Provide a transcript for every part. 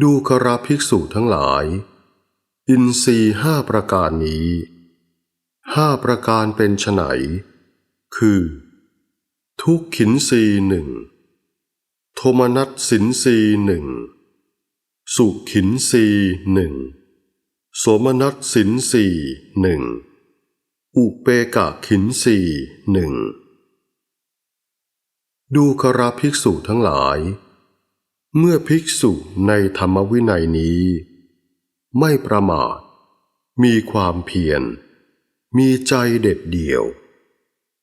ดูกราภิกษุทั้งหลาย อินทรีห้าประการนี้ห้าประการเป็นไนคือ ทุกขินรีหนึ่งโทมนัสสินรีหนึ่งสุขินรีหนึ่งโสมนัสสินรีหนึ่งอุเปกะขินรีหนึ่งดูกราภิกษุทั้งหลาย เมื่อภิกษุในธรรมวินัยนี้ ไม่ประมาท มีความเพียร มีใจเด็ดเดี่ยว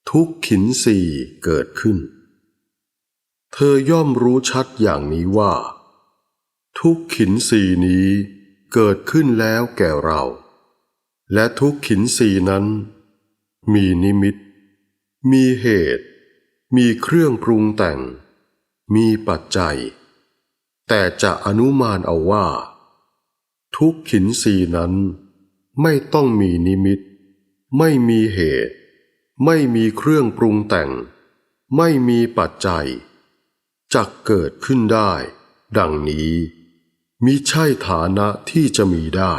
ทุกขินสีเกิดขึ้น เธอย่อมรู้ชัดอย่างนี้ว่า ทุกขินสีนี้เกิดขึ้นแล้วแก่เรา และทุกขินสีนั้น มีนิมิต มีเหตุ มีเครื่องปรุงแต่ง มีปัจจัย แต่จะอนุมานเอาว่า ทุกขินสีนั้น ไม่ต้องมีนิมิต ไม่มีเหตุ ไม่มีเครื่องปรุงแต่ง ไม่มีปัจจัยจะเกิดขึ้นได้ ดังนี้มิใช่ฐานะที่จะมีได้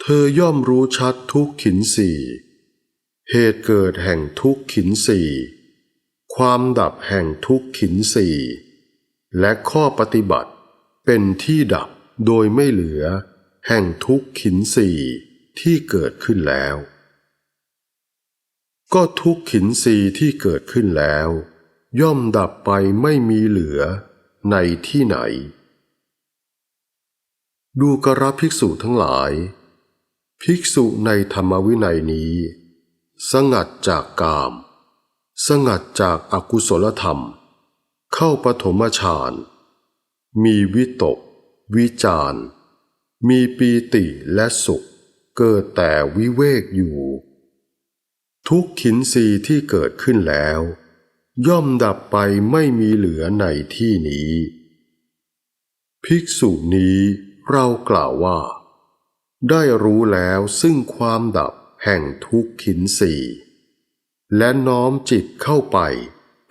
เธอย่อมรู้ชัดทุกขินสีเหตุเกิดแห่งทุกขินสีความดับแห่งทุกขินสี่ และข้อปฏิบัติ เป็นที่ดับโดยไม่เหลือ แห่งทุกขินสีที่เกิดขึ้นแล้ว ก็ทุกขินสีที่เกิดขึ้นแล้ว ย่อมดับไปไม่มีเหลือในที่ไหน ดูกระภิกษุทั้งหลาย ภิกษุในธรรมวินัยนี้ สงัดจากกาม สงัดจากอากุศลธรรม เข้าปฐมฌาน มีวิตก วิจารมีปีติและสุข เกิดแต่วิเวกอยู่ ทุกขินสีที่เกิดขึ้นแล้ว ย่อมดับไปไม่มีเหลือในที่นี้ ภิกษุนี้เรากล่าวว่า ได้รู้แล้วซึ่งความดับแห่งทุกขินสีและน้อมจิตเข้าไป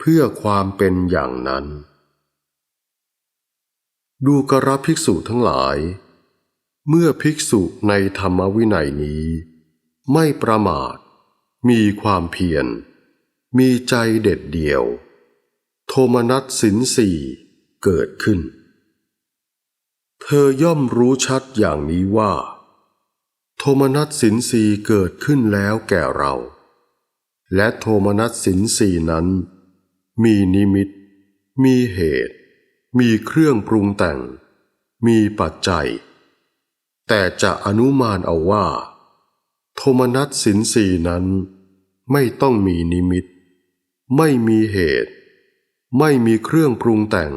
เพื่อความเป็นอย่างนั้น ดูกระภิกษุทั้งหลาย เมื่อภิกษุในธรรมวินัยนี้ ไม่ประมาท มีความเพียร มีใจเด็ดเดี่ยว โทมนัสสินสี่เกิดขึ้น เธอย่อมรู้ชัดอย่างนี้ว่า โทมนัสสินสีเกิดขึ้นแล้วแก่เรา และโทมนัสสินสีนั้น มีนิมิต มีเหตุ มีเครื่องปรุงแต่ง มีปัจจัย แต่จะอนุมานเอาว่า โทมนัสสินสีนั้นไม่ต้องมีนิมิต ไม่มีเหตุ ไม่มีเครื่องปรุงแต่ง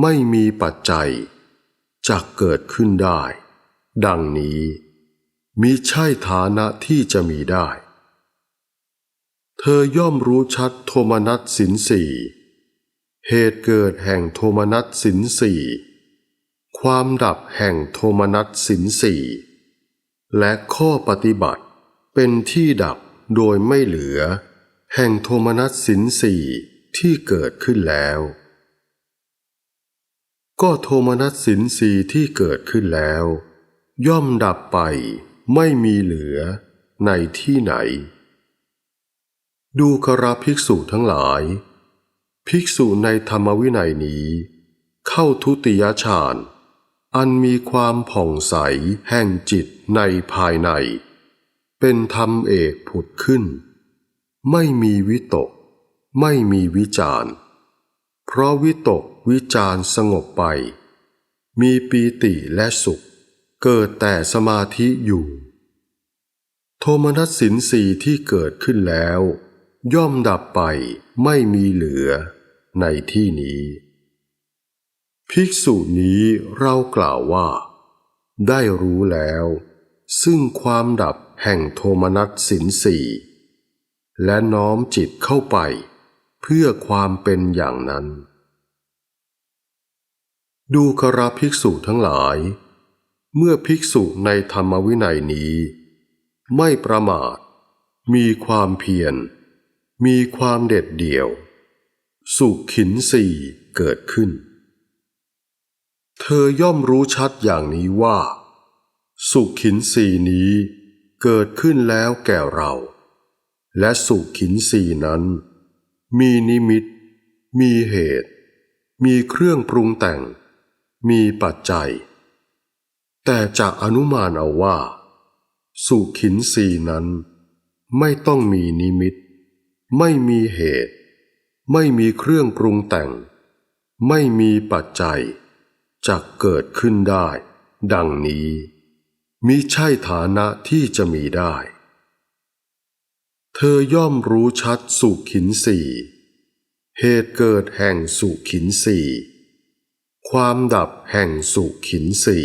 ไม่มีปัจจัยจะเกิดขึ้นได้ ดังนี้มิใช่ฐานะที่จะมีได้ เธอย่อมรู้ชัดโทมนัสสินสี่เหตุเกิดแห่งโทมนัสสินสี่ความดับแห่งโทมนัสสินสี่และข้อปฏิบัติเป็นที่ดับโดยไม่เหลือ แห่งโทมนัสสินสี่ที่เกิดขึ้นแล้ว ก็โทมนัสสินสีที่เกิดขึ้นแล้ว ย่อมดับไปไม่มีเหลือในที่ไหน ดูกราภิกษุทั้งหลาย ภิกษุในธรรมวินัยนี้ เข้าทุติยฌานอันมีความผ่องใสแห่งจิตในภายใน เป็นธรรมเอกผุดขึ้น ไม่มีวิตก ไม่มีวิจารเพราะวิตกวิจารสงบไป มีปีติและสุข เกิดแต่สมาธิอยู่ โทมนัสสินสีที่เกิดขึ้นแล้ว ย่อมดับไปไม่มีเหลือในที่นี้ ภิกษุนี้เรากล่าวว่า ได้รู้แล้ว ซึ่งความดับแห่งโทมนัสสินสีและน้อมจิตเข้าไป เพื่อความเป็นอย่างนั้น ดูกราภิกษุทั้งหลาย เมื่อภิกษุในธรรมวินัยนี้ ไม่ประมาทมีความเพียร มีความเด็ดเดี่ยว สุขขินสี่เกิดขึ้น เธอย่อมรู้ชัดอย่างนี้ว่า สุขขินสีนี้เกิดขึ้นแล้วแก่เรา และสุขขินสีนั้น มีนิมิต มีเหตุ มีเครื่องปรุงแต่ง มีปัจจัย แต่จะอนุมานเอาว่า สุขินสีนั้นไม่ต้องมีนิมิต ไม่มีเหตุ ไม่มีเครื่องปรุงแต่ง ไม่มีปัจจัยจะเกิดขึ้นได้ ดังนี้มิใช่ฐานะที่จะมีได้ เธอย่อมรู้ชัดสุขินสีเหตุเกิดแห่งสุขินสีความดับแห่งสุขินสี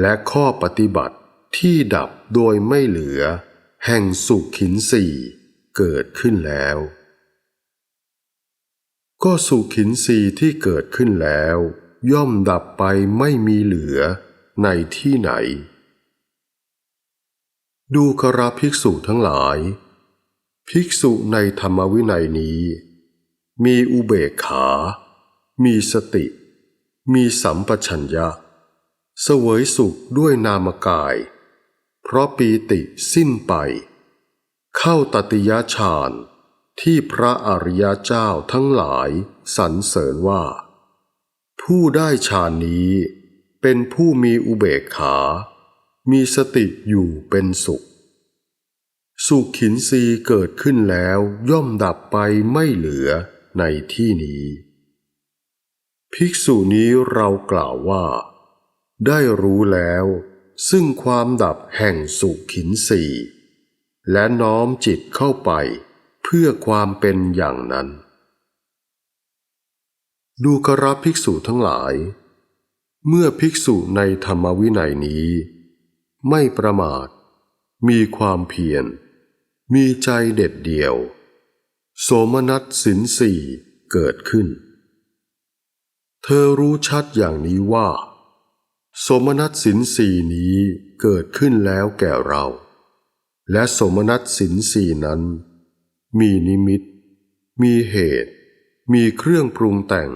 และข้อปฏิบัติที่ดับโดยไม่เหลือ แห่งสุขินสี เกิดขึ้นแล้ว ก็สุขินสีที่เกิดขึ้นแล้ว ย่อมดับไปไม่มีเหลือในที่ไหน ดูกระภิกษุทั้งหลาย ภิกษุในธรรมวินัยนี้ มีอุเบกขา มีสติ มีสัมปชัญญะ เสวยสุขด้วยนามกาย เพราะปีติสิ้นไป เข้าตติยฌานที่พระอริยเจ้าทั้งหลายสรรเสริญว่า ผู้ได้ฌานนี้ เป็นผู้มีอุเบกขา มีสติอยู่เป็นสุข สุขขินรีเกิดขึ้นแล้วย่อมดับไปไม่เหลือในที่นี้ ภิกษุนี้เรากล่าวว่า ได้รู้แล้ว ซึ่งความดับแห่งสุขขินรี และน้อมจิตเข้าไปเพื่อความเป็นอย่างนั้น ดูกระภิกษุทั้งหลาย เมื่อภิกษุในธรรมวินัยนี้ ไม่ประมาท มีความเพียร มีใจเด็ดเดี่ยว โสมนัสสินสี่เกิดขึ้น เธอรู้ชัดอย่างนี้ว่าโสมนัสสินสี่นี้เกิดขึ้นแล้วแก่เรา และสมนัสสินสี่นั้น มีนิมิต มีเหตุ มีเครื่องปรุงแต่ง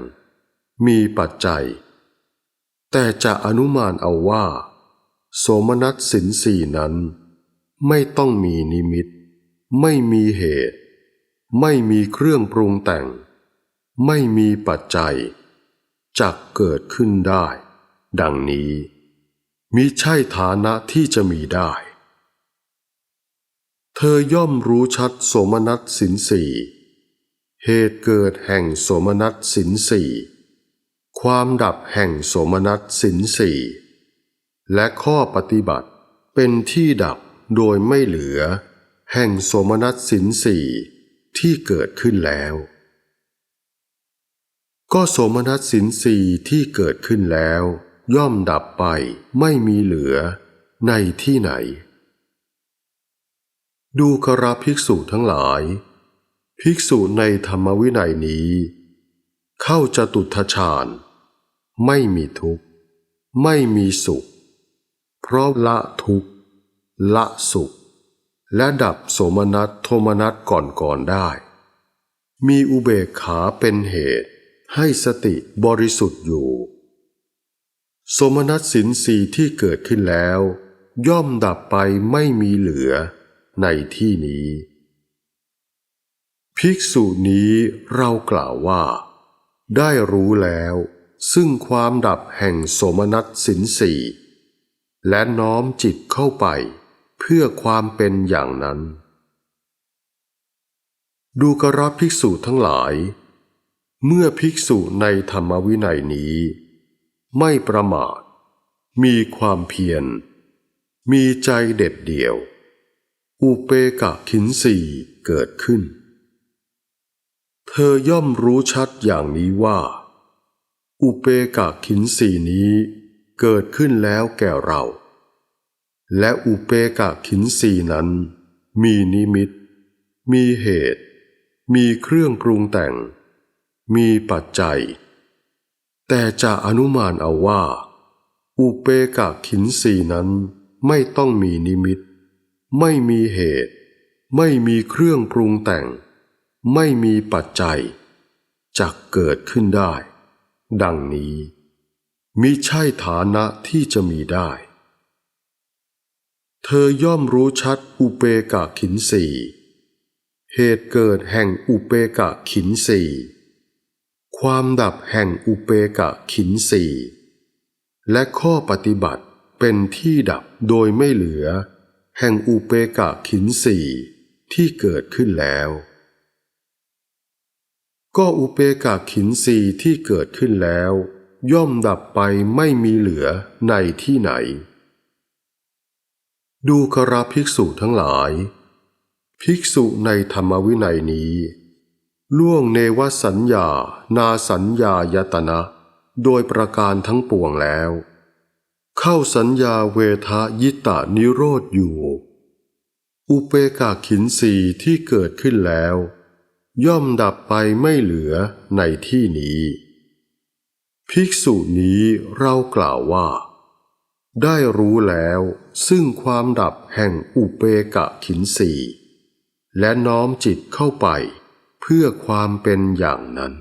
มีปัจจัย แต่จะอนุมานเอาว่า โสมนัสสินสี่นั้น ไม่ต้องมีนิมิต ไม่มีเหตุ ไม่มีเครื่องปรุงแต่ง ไม่มีปัจจัยจะเกิดขึ้นได้ ดังนี้มิใช่ฐานะที่จะมีได้ เธอย่อมรู้ชัดโสมนัสสินสีเหตุเกิดแห่งโสมนัสสินสีความดับแห่งโสมนัสสินสีและข้อปฏิบัติเป็นที่ดับโดยไม่เหลือ แห่งโสมนัสสินสีที่เกิดขึ้นแล้ว ก็โสมนัสสินสีที่เกิดขึ้นแล้ว ย่อมดับไปไม่มีเหลือในที่ไหน ดูกระภิกษุทั้งหลาย ภิกษุในธรรมวินัยนี้ เข้าจตุทชาญไม่มีทุกข์ ไม่มีสุข เพราะละทุกข์ ละสุข และดับโสมนัสโทมนัสก่อนก่อนได้ มีอุเบกขาเป็นเหตุให้สติบริสุทธิ์อยู่โสมนัสสินสีที่เกิดขึ้นแล้ว ย่อมดับไปไม่มีเหลือ ในที่นี้ ภิกษุนี้เรากล่าวว่า ได้รู้แล้ว ซึ่งความดับแห่งโสมนัสสินสีและน้อมจิตเข้าไป เพื่อความเป็นอย่างนั้น ดูกระภิกษุทั้งหลาย เมื่อภิกษุในธรรมวินัยนี้ ไม่ประมาท มีความเพียร มีใจเด็ดเดี่ยว อุเปกะขินสีเกิดขึ้น เธอย่อมรู้ชัดอย่างนี้ว่า อุเปกะขินสีนี้เกิดขึ้นแล้วแก่เรา และอุเปกะขินสีนั้น มีนิมิต มีเหตุ มีเครื่องปรุงแต่ง มีปัจจัย แต่จะอนุมานเอาว่า อุเปกะขินสีนั้นไม่ต้องมีนิมิต ไม่มีเหตุ ไม่มีเครื่องปรุงแต่ง ไม่มีปัจจัยจะเกิดขึ้นได้ ดังนี้ มิใช่ฐานะที่จะมีได้ เธอย่อมรู้ชัดอุเปกะขินสีเหตุเกิดแห่งอุเปกะขินสีความดับแห่งอุเปกะขินสีและข้อปฏิบัติเป็นที่ดับโดยไม่เหลือ แห่งอุเปกะขินสีที่เกิดขึ้นแล้ว ก็อุเปกะขินสีที่เกิดขึ้นแล้ว ย่อมดับไปไม่มีเหลือในที่ไหน ดูกระภิกษุทั้งหลาย ภิกษุในธรรมวินัยนี้ ล่วงเนวสัญญา นาสัญญายตนะ โดยประการทั้งปวงแล้ว เข้าสัญญาเวทายิตานิโรธอยู่ อุเปกาขินสีที่เกิดขึ้นแล้ว ย่อมดับไปไม่เหลือในที่นี้ ภิกษุนี้เรากล่าวว่า ได้รู้แล้วซึ่งความดับแห่งอุเปกะขินสีและน้อมจิตเข้าไป เพื่อความเป็นอย่างนั้น